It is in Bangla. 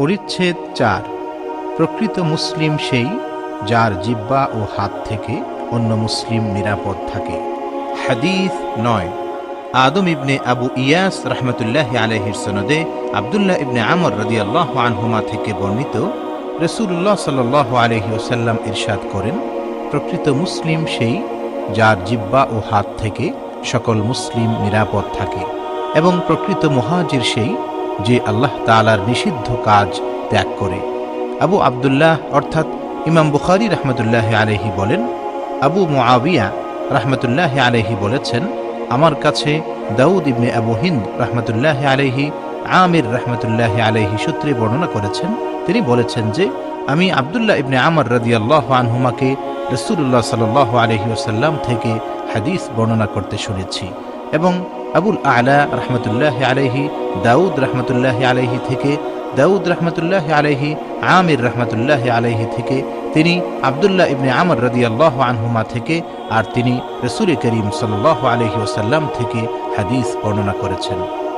পরিচ্ছেদ চার। প্রকৃত মুসলিম সেই যার জিব্বা ও হাত থেকে অন্য মুসলিম নিরাপদ থাকে। হাদিস নয়। আদম ইবনে আবু ইয়াস রহমতুল্লাহ আলহির সনদে আবদুল্লাহ ইবনে আমর রদিয়াল্লাহ আনহুমা থেকে বর্ণিত রসুল্লাহ সাল আলহি ওসাল্লাম ইরশাদ করেন, প্রকৃত মুসলিম সেই যার জিব্বা ও হাত থেকে সকল মুসলিম নিরাপদ থাকে এবং প্রকৃত মুহাজির সেই যে আল্লাহ তালার নিষিদ্ধ কাজ ত্যাগ করে। আবু আবদুল্লাহ অর্থাৎ ইমাম বুখারি রহমতুল্লাহ আলহি বলেন, আবু মুআবিয়া রহমতুল্লাহ আলহি বলেছেন, আমার কাছে দাউদ ইবনে আবু হিন্দ রহমতুল্লাহ আলহি আমির রহমতুল্লাহ আলহি সূত্রে বর্ণনা করেছেন। তিনি বলেছেন যে, আমি আবদুল্লাহ ইবনে আমর রদিয়াল্লাহ আনহুমাকে রসুল্লাহ সাল আলহি ওসাল্লাম থেকে হাদিস বর্ণনা করতে শুনেছি এবং আবুল আলা রহমতুল্লাহ আলহি দাউদ রহমতুল্লাহ আলহি থেকে, দাউদ রহমতুল্লাহ আলহি আমির রহমতুল্লাহ আলহি থেকে, তিনি আবদুল্লাহ ইবনে আমর রদিয়াল্লাহ আনহুমা থেকে, আর তিনি রসুল করিম সাল্লাহ আলহি ওসাল্লাম থেকে হাদিস বর্ণনা করেছেন।